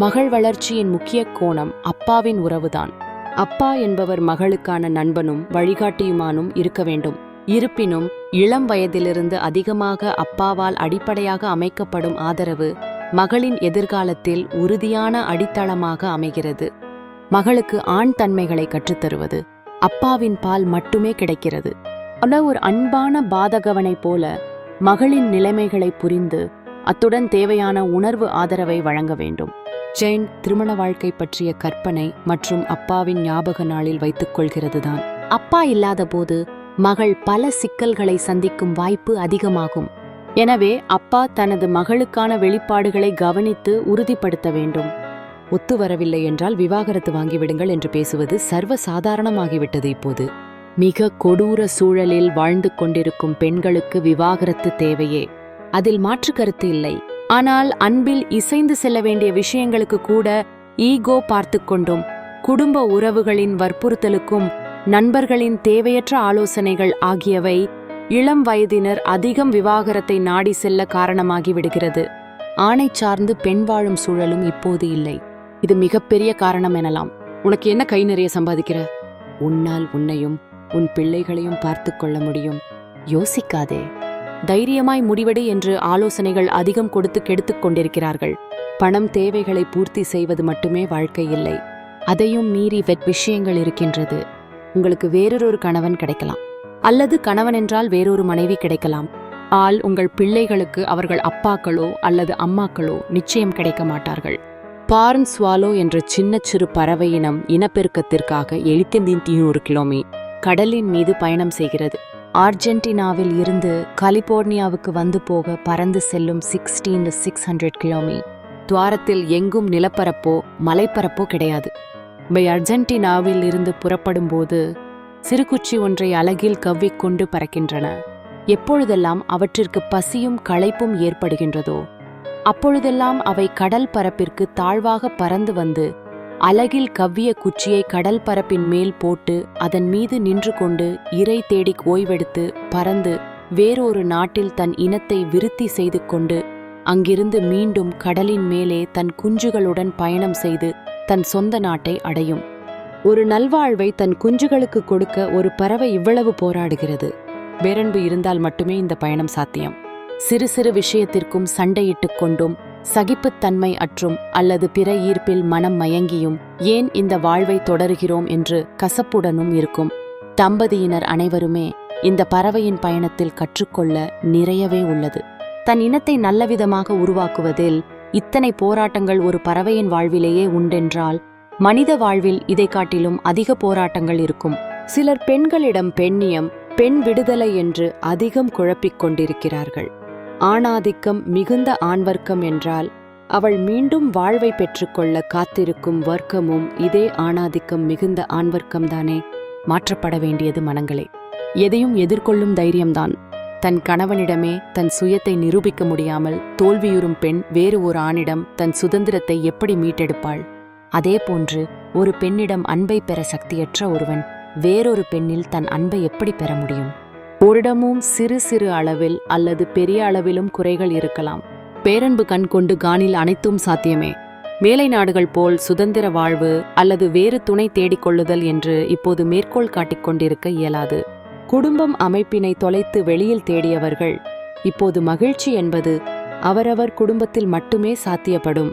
மகள் வளர்ச்சியின் முக்கிய கோணம் அப்பாவின் உறவுதான். அப்பா என்பவர் மகளுக்கான நண்பனும் வழிகாட்டியுமானும் இருக்க வேண்டும். இருப்பினும் இளம் வயதிலிருந்து அதிகமாக அப்பாவால் அடிப்படையாக அமைக்கப்படும் ஆதரவு மகளின் எதிர்காலத்தில் உறுதியான அடித்தளமாக அமைகிறது. மகளுக்கு ஆண் தன்மைகளை கற்றுத்தருவது அப்பாவின் பால் மட்டுமே கிடைக்கிறது. ஆனால் ஒரு அன்பான பாதகவனைப் போல மகளின் நிலைமைகளை புரிந்து அத்துடன் தேவையான உணர்வு ஆதரவை வழங்க வேண்டும். ஜெயின் திருமண வாழ்க்கை பற்றிய கற்பனை மற்றும் அப்பாவின் ஞாபக நாளில் வைத்துக் கொள்கிறதுதான். அப்பா இல்லாதபோது மகள் பல சிக்கல்களை சந்திக்கும் வாய்ப்பு அதிகமாகும். எனவே அப்பா தனது மகளுக்கான வெளிப்பாடுகளை கவனித்து உறுதிப்படுத்த வேண்டும். ஒத்து வரவில்லை என்றால் விவாகரத்து வாங்கிவிடுங்கள் என்று பேசுவது சர்வ சாதாரணமாகிவிட்டது இப்போது. மிக கொடூர சூழலில் வாழ்ந்து கொண்டிருக்கும் பெண்களுக்கு விவாகரத்து தேவையே. அதில் மாற்று கருத்து இல்லை. ஆனால் அன்பில் இசைந்து செல்ல வேண்டிய விஷயங்களுக்கு கூட ஈகோ பார்த்து கொண்டும். குடும்ப உறவுகளின் வற்புறுத்தலுக்கும் நண்பர்களின் தேவையற்ற ஆலோசனைகள் ஆகியவை இளம் வயதினர் அதிகம் விவாகரத்தை நாடி செல்ல காரணமாகி விடுகிறது. ஆணை சார்ந்து பெண் வாழும் சூழலும் இப்போது இல்லை. இது மிகப்பெரிய காரணம் எனலாம். உனக்கு என்ன கை நிறைய சம்பாதிக்கிற? உன்னால் உன்னையும் உன் பிள்ளைகளையும் பார்த்து கொள்ள முடியும். யோசிக்காதே. தைரியமாய் முடிவெடு என்று ஆலோசனைகள் அதிகம் கொடுத்து கெடுத்துக் கொண்டிருக்கிறார்கள். பணம் தேவைகளை பூர்த்தி செய்வது மட்டுமே வாழ்க்கை இல்லை. அதையும் மீறி வெட் விஷயங்கள் இருக்கின்றது. உங்களுக்கு வேறொரு கணவன் கிடைக்கலாம். அல்லது கணவன் என்றால் வேறொரு மனைவி கிடைக்கலாம். ஆள் உங்கள் பிள்ளைகளுக்கு அவர்கள் அப்பாக்களோ அல்லது அம்மாக்களோ நிச்சயம் கிடைக்க மாட்டார்கள். பார்ன் ஸ்வாலோ என்ற சின்ன சிறு பறவை இனம் இனப்பெருக்கத்திற்காக எழுபத்தி கிலோமீ கடலின் மீது பயணம் செய்கிறது. ஆர்ஜென்டினாவில் இருந்து கலிபோர்னியாவுக்கு வந்து போக பறந்து செல்லும் சிக்ஸ்டீன் சிக்ஸ் ஹண்ட்ரட் கிலோமீ துவாரத்தில் எங்கும் நிலப்பரப்போ மலைப்பரப்போ கிடையாது. இவை அர்ஜென்டினாவில் இருந்து புறப்படும் போது சிறுகுச்சி ஒன்றை அழகில் கவ்விக்கொண்டு பறக்கின்றன. எப்பொழுதெல்லாம் அவற்றிற்கு பசியும் களைப்பும் ஏற்படுகின்றதோ அப்பொழுதெல்லாம் அவை கடல் பரப்பிற்கு தாழ்வாக பறந்து வந்து அலகில் கவ்விய குச்சியை கடல் பரப்பின் மேல் போட்டு அதன் மீது நின்று கொண்டு இறை தேடிக் ஓய்வெடுத்து பறந்து வேறொரு நாட்டில் தன் இனத்தை விருத்தி செய்து கொண்டு அங்கிருந்து மீண்டும் கடலின் மேலே தன் குஞ்சுகளுடன் பயணம் செய்து தன் சொந்த நாட்டை அடையும். ஒரு நல்வாழ்வை தன் குஞ்சுகளுக்கு கொடுக்க ஒரு பறவை இவ்வளவு போராடுகிறது. பேரன்பு இருந்தால் மட்டுமே இந்த பயணம் சாத்தியம். சிறு சிறு விஷயத்திற்கும் சண்டையிட்டுக் கொண்டும் சகிப்புத்தன்மை அற்றும் அல்லது பிற ஈர்ப்பில் மனம் மயங்கியும் ஏன் இந்த வாழ்வை தொடருகிறோம் என்று கசப்புடனும் இருக்கும். தம்பதியினர் அனைவருமே இந்த பறவையின் பயணத்தில் கற்றுக்கொள்ள நிறையவே உள்ளது. தன் இனத்தை நல்லவிதமாக உருவாக்குவதில் இத்தனை போராட்டங்கள் ஒரு பறவையின் வாழ்விலேயே உண்டென்றால் மனித வாழ்வில் இதை காட்டிலும் அதிக போராட்டங்கள் இருக்கும். சிலர் பெண்களிடம் பெண்ணியம் பெண் விடுதலை என்று அதிகம் குழப்பிக் கொண்டிருக்கிறார்கள். ஆணாதிக்கம் மிகுந்த ஆண்வர்க்கம் என்றால் அவள் மீண்டும் வாழ்வை பெற்றுக்கொள்ள காத்திருக்கும் வர்க்கமும் இதே ஆணாதிக்கம் மிகுந்த ஆண்வர்க்கம்தானே? மாற்றப்பட வேண்டியது மனங்களே. எதையும் எதிர்கொள்ளும் தைரியம்தான். தன் கணவனிடமே தன் சுயத்தை நிரூபிக்க முடியாமல் தோல்வியுறும் பெண் வேறு ஒரு ஆணிடம் தன் சுதந்திரத்தை எப்படி மீட்டெடுப்பாள்? அதேபோன்று ஒரு பெண்ணிடம் அன்பை பெற சக்தியற்ற ஒருவன் வேறொரு பெண்ணில் தன் அன்பை எப்படி பெற முடியும்? ஓரிடமும் சிறு சிறு அளவில் அல்லது பெரிய அளவிலும் குறைகள் இருக்கலாம். பேரன்பு கண் கொண்டு கானில் அனைத்தும் சாத்தியமே. மேலை நாடுகள் போல் சுதந்திர வாழ்வு அல்லது வேறு துணை தேடிக்கொள்ளுதல் என்று இப்போது மேற்கோள் காட்டிக் கொண்டிருக்க இயலாது. குடும்பம் அமைப்பினை தொலைத்து வெளியில் தேடியவர்கள் இப்போது மகிழ்ச்சி என்பது அவரவர் குடும்பத்தில் மட்டுமே சாத்தியப்படும்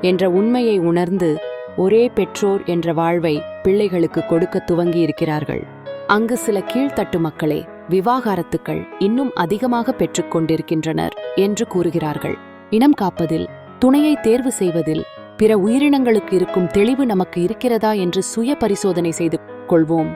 என்ற உண்மையை உணர்ந்து ஒரே பெற்றோர் என்ற வாழ்வை பிள்ளைகளுக்கு கொடுக்க துவங்கி இருக்கிறார்கள் அங்கு சில கீழ்த்தட்டு மக்களே விவாகாரத்துக்கள் இன்னும் அதிகமாக பெற்றுக்கொண்டிருக்கின்றனர் என்று கூறுகிறார்கள். இனம் காப்பதில் துணையை தேர்வு செய்வதில் பிற உயிரினங்களுக்கு இருக்கும் தெளிவு நமக்கு இருக்கிறதா என்று சுய பரிசோதனை செய்து கொள்வோம்.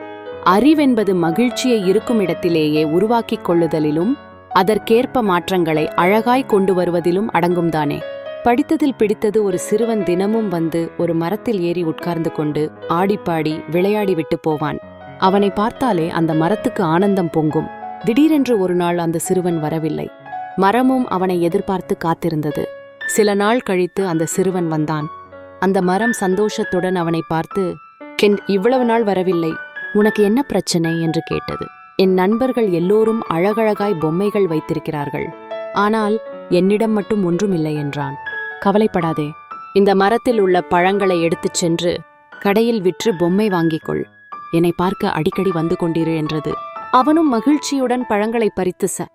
அறிவென்பது மகிழ்ச்சியை இருக்கும் இடத்திலேயே உருவாக்கிக் கொள்ளுதலிலும் அதற்கேற்ப மாற்றங்களை அழகாய் கொண்டு வருவதிலும் அடங்கும்தானே. படித்ததில் பிடித்தது ஒரு சிறுவன் தினமும் வந்து ஒரு மரத்தில் ஏறி உட்கார்ந்து கொண்டு ஆடிப்பாடி விளையாடி விட்டு போவான். அவனை பார்த்தாலே அந்த மரத்துக்கு ஆனந்தம் பொங்கும். திடீரென்று ஒரு நாள் அந்த சிறுவன் வரவில்லை. மரமும் அவனை எதிர்பார்த்து காத்திருந்தது. சில நாள் கழித்து அந்த சிறுவன் வந்தான். அந்த மரம் சந்தோஷத்துடன் அவனை பார்த்து கென் இவ்வளவு நாள் வரவில்லை. உனக்கு என்ன பிரச்சனை? என்று கேட்டது. என் நண்பர்கள் எல்லோரும் அழகழகாய் பொம்மைகள் வைத்திருக்கிறார்கள். ஆனால் என்னிடம் மட்டும் ஒன்றும் இல்லை என்றான். கவலைப்படாதே. இந்த மரத்தில் உள்ள பழங்களை எடுத்துச் சென்று கடையில் விற்று பொம்மை வாங்கிக் கொள். என்னை பார்க்க அடிக்கடி வந்து கொண்டிரு என்றது. அவனும் மகிழ்ச்சியுடன் பழங்களை பறித்து ச